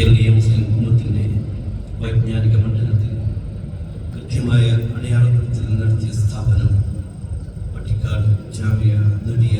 കേരളീയ മുസ്ലിം കുടുംബത്തിന്റെ വൈജ്ഞാനിക മണ്ഡലത്തിൽ കൃത്യമായ അടയാളപ്പെടുത്തൽ നടത്തിയ സ്ഥാപനം പട്ടിക്കാട് ജാമ്യ നദിയ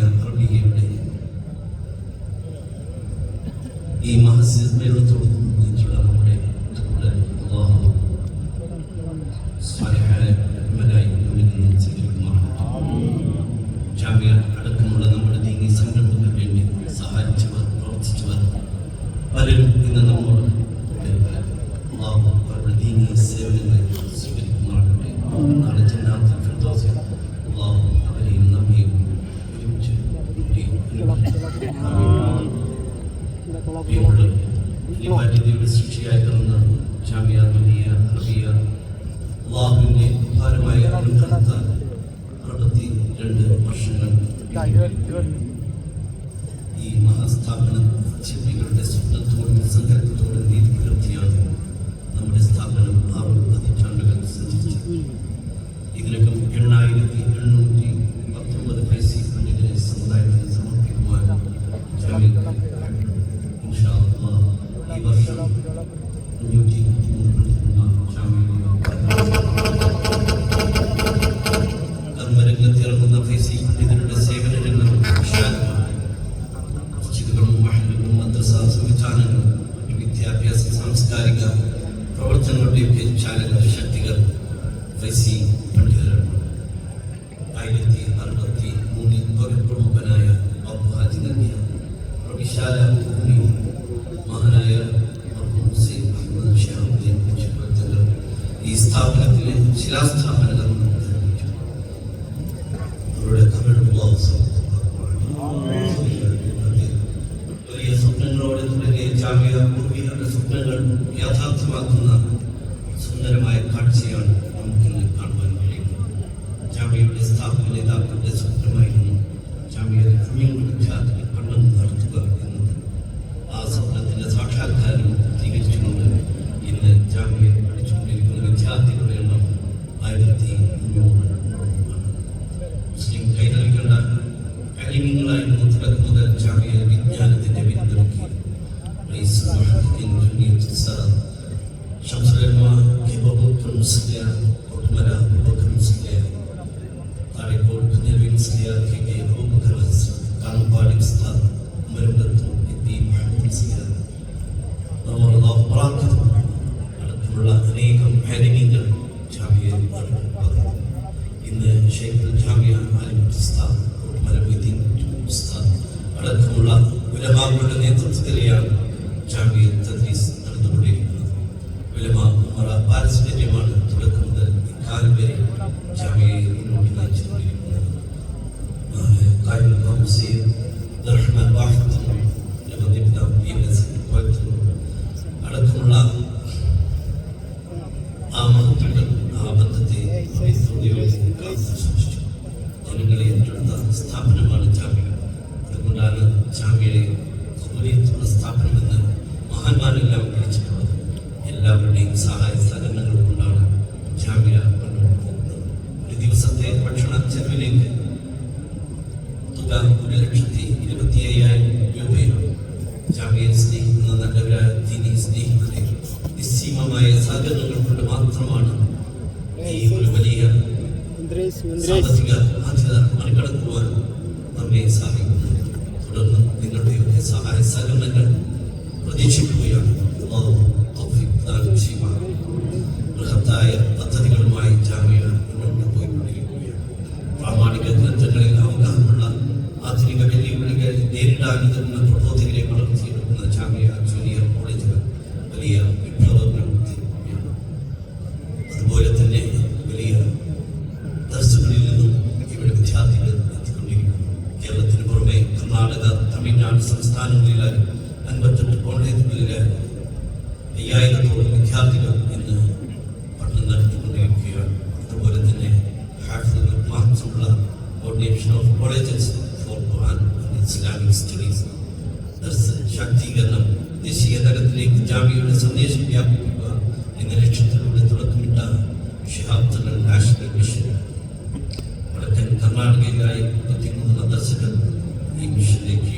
രണ്ട് വർഷങ്ങൾ ഈ മഹാസ്ഥാപനം ചിന്തകളുടെ സ്വപ്നത്തോടും സങ്കല്പത്തോടും നീതി മഹാനായ ഈ സ്ഥാപനത്തിന് ശിലാസ്ഥാപന താമസിക്കുകയാണ് മറികടക്കുവാൻ നമ്മെ സഹായിക്കുന്നു തുടർന്ന് നിങ്ങളുടെയൊക്കെ സഹായ സഹകരണങ്ങൾ പ്രതീക്ഷിക്കുകയാണ്. ബൃഹത്തായ പദ്ധതികളുമായി ജാമ്യ മുന്നോട്ട് പോയിക്കൊണ്ടിരിക്കുകയാണ്. പ്രാമാണിക ഗ്രന്ഥങ്ങളിൽ അവഗാഹമുള്ള ആധുനിക വെല്ലുവിളികൾ നേരിടാൻ ദർസ് ശാക്തീകരണം ദേശീയ തലത്തിലേക്ക് ജാമ്യയുടെ സന്ദേശം വ്യാപിപ്പിക്കുക എന്ന ലക്ഷ്യത്തിലൂടെ തുടക്കമിട്ട ഷിഹാബ് തങ്ങൾ നാഷണൽ മിഷൻ. വടക്കൻ കർണാടകയിലായി എത്തിക്കുന്ന മദ്രസകൾ ഈ മിഷനിലേക്ക്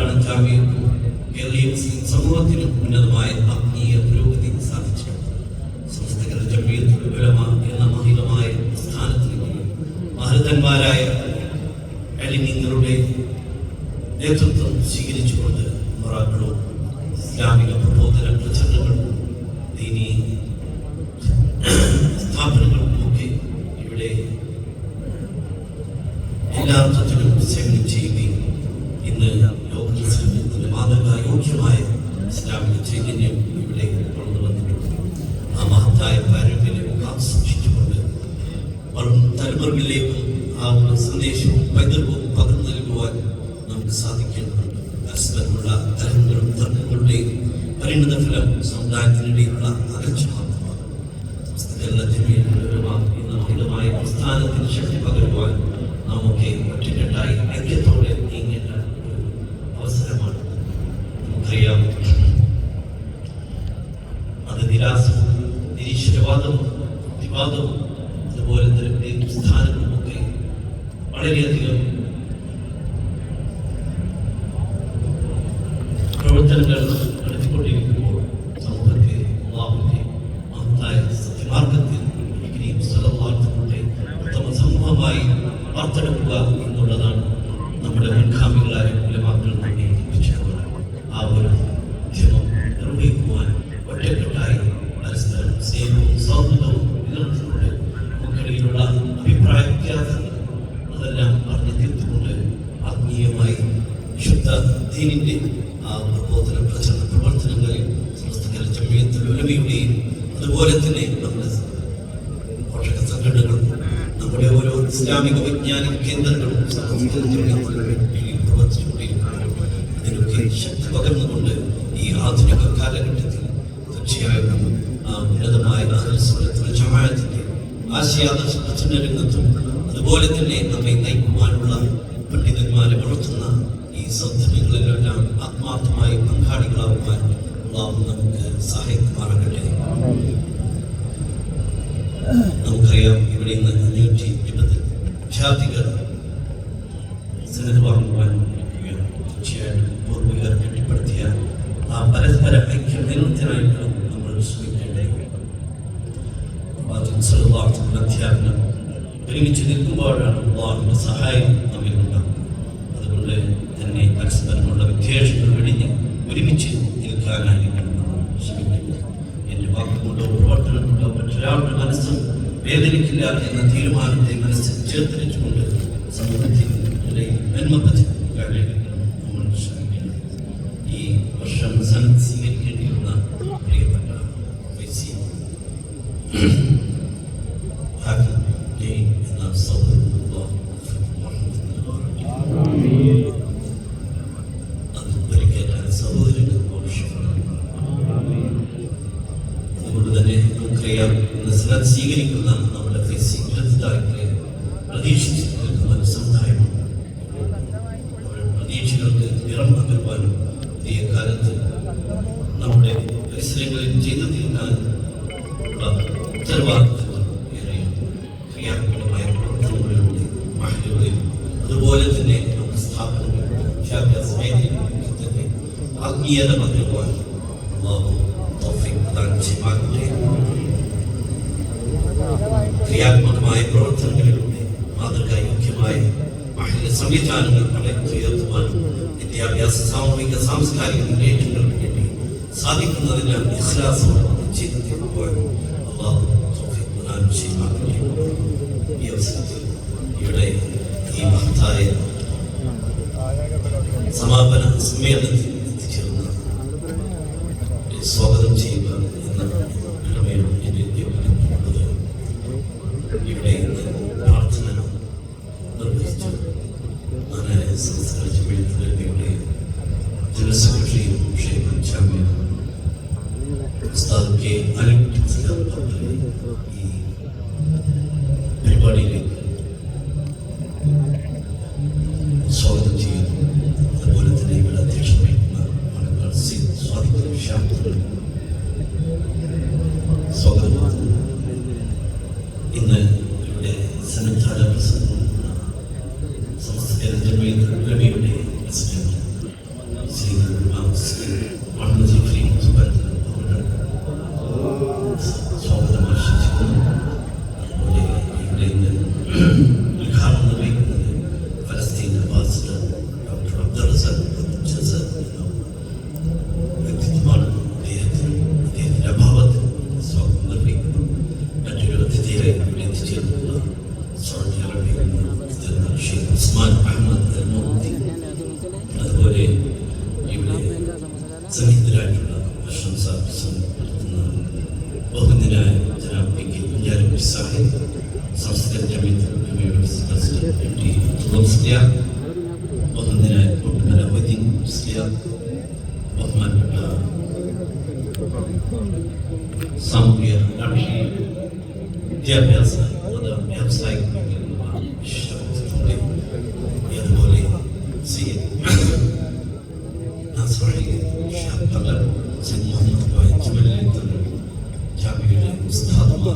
നിന്നപ്പോഴാണ് ജാമ്യക്കും കേരളീയ മുസ്ലിം സമൂഹത്തിന് ഉന്നതമായ ആത്മീയ പുരോഗതി സാധിച്ചത് സംസ്ഥകൾ ജമീയത്തുൽ ഉലമ എന്ന മഹിതമായ സ്ഥാനത്തിന് കീഴിൽ മഹൃതന്മാരായ അലിമിങ്ങളുടെ നേതൃത്വം സ്വീകരിച്ചുകൊണ്ട് മൊറാക്കളും ഇസ്ലാമിക പ്രബോധന പ്രചരണങ്ങളും സ്ഥാപനങ്ങളും ഒക്കെ ഇവിടെ എല്ലാ അർത്ഥത്തിലും സേവനം ചെയ്യുകയും ഇന്ന് മാതൃകാ യോഗ്യമായ ഇസ്ലാമിക ചൈതന്യം ഇവിടെ കൊണ്ടു വന്നിട്ടുണ്ട് ആ മഹത്തായ പാരമ്പര്യം സൂക്ഷിച്ചുകൊണ്ട് വരും തലമുറകളിലേക്കും ആ ഒരു സന്ദേശവും പൈതൃകവും പകർന്നു നൽകുവാൻ നമുക്ക് സാധിക്കേണ്ടതുണ്ട്. പരസ്പരമുള്ള തരങ്ങളും തർക്കങ്ങളുടെയും പരിണിത ഫലം സമുദായത്തിനിടയിലുള്ള അകച്ചു മാത്രമാണ് പ്രസ്ഥാനത്തിന് ശക്തി പകരുവാൻ വിശുദ്ധ ദീനിന്റെ ആ പ്രബോധന പ്രചരണ പ്രവർത്തനങ്ങളിൽ സമസ്ത ജമീയത്തുൽ ഉലമയുടെയും അതുപോലെ തന്നെ നമ്മുടെ പോഷക സംഘടനകളും നമ്മുടെ ഓരോ ഇസ്ലാമിക വൈജ്ഞാനിക കേന്ദ്രങ്ങളും പ്രവർത്തിച്ചുകൊണ്ടിരിക്കുന്നു അതിനൊക്കെ ശക്തി പകർന്നുകൊണ്ട് ഈ ആധുനിക കാലഘട്ടത്തിൽ തീർച്ചയായും ഉന്നതമായ ആശയാദർശ പ്രചരണ രംഗത്തും അതുപോലെ തന്നെ നമ്മെ നയിക്കുവാനുള്ള സഹായിക്കുമാറാകട്ടെ നമുക്കറിയാം ഇവിടെ ഇന്ന് അഞ്ഞൂറ്റി ഇരുപത് വിദ്യാർത്ഥികൾ ഇരിക്കുകയാണ്. തീർച്ചയായിട്ടും പൂർവികർ കെട്ടിപ്പടുത്തിയ ആ പരസ്പര ഐക്യം നിലനിർത്താനായിട്ട് നമ്മൾ ശ്രമിക്കേണ്ടത് അധ്യാപനം ഒരുമിച്ച് നിൽക്കുമ്പോഴാണ് അള്ളാഹുവിന്റെ സഹായം നമ്മിൽ ഉണ്ടാകുന്നത്. അതുകൊണ്ട് തന്നെ പരസ്പരമുള്ള വിദ്വേഷങ്ങൾ വെടിഞ്ഞ് ഒരുമിച്ച് നിൽക്കാനായിരിക്കണം ശ്രമിക്കുന്നത് എന്റെ വാക്കുകൊണ്ടോ പ്രവർത്തനം കൊണ്ടോ മറ്റൊരാളുടെ മനസ്സും വേദനിക്കില്ല എന്ന തീരുമാനത്തെ മനസ്സിൽ ചേർത്തിരിച്ചുകൊണ്ട് സമൂഹത്തിന്റെ നന്മ പതിക്കാനായിരിക്കണം പ്രതീക്ഷകൾക്ക് വരുവാനും ഈ കാലത്ത് നമ്മുടെ പരിസരങ്ങളിൽ ചെയ്തു തീർക്കാൻ ഉള്ള ഉത്തരവാദിത്തങ്ങൾ ഏറെയാണ് ക്രിയാത്മകമായ പ്രവർത്തനങ്ങളിലൂടെ മഹിളകളിൽ അതുപോലെ തന്നെ നമ്മുടെ സ്ഥാപനങ്ങളിൽ വിദ്യാഭ്യാസ മേഖലകളിൽ തന്നെ ആത്മീയത പകരുവാൻ അള്ളാഹു തൗഫീഖ് പ്രദാനം ചെയ്യുമാകട്ടെ ക്രിയാത്മകമായ പ്രവർത്തനങ്ങളിലൂടെ മാതൃകായോഗ്യമായ മഹിള സംവിധാനങ്ങൾ പടുത്തുയർത്തുവാൻ വിദ്യാഭ്യാസ സാമൂഹിക സാംസ്കാരിക മുന്നേറ്റങ്ങൾക്ക് വേണ്ടി സാധിക്കുന്നതിന് ഇഖ്ലാസോടെ ചെയ്തു തീർക്കുവാൻ അള്ളാഹു ചെയ്യുമാകട്ടെ ഈ അവസരത്തിൽ ഇവിടെ ഈ മഹത്തായ സമാപന സമ്മേളനത്തിൽ എത്തിച്ചേർന്ന് സ്വാഗതം ചെയ്യുക എന്ന সাথে সাবস্ক্রাইব জামিত একটি ফুটবল স্টেডিয়াম প্রথম দিনে পটুমেরা ওয়েদিন স্টেডিয়াম প্রথমের সামগ্রীর রাশি diğer piyasalarda yapsaydı işte yapmalı seyir nasıl şartlar sen Muhammed Bey Cemal'in tabi Kabe'yle üstadına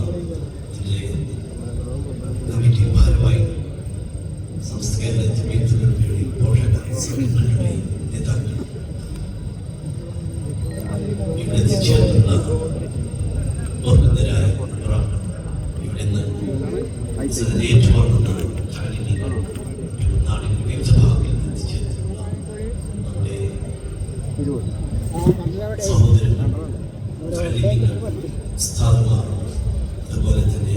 ഉസ്താദുമാർ അതുപോലെ തന്നെ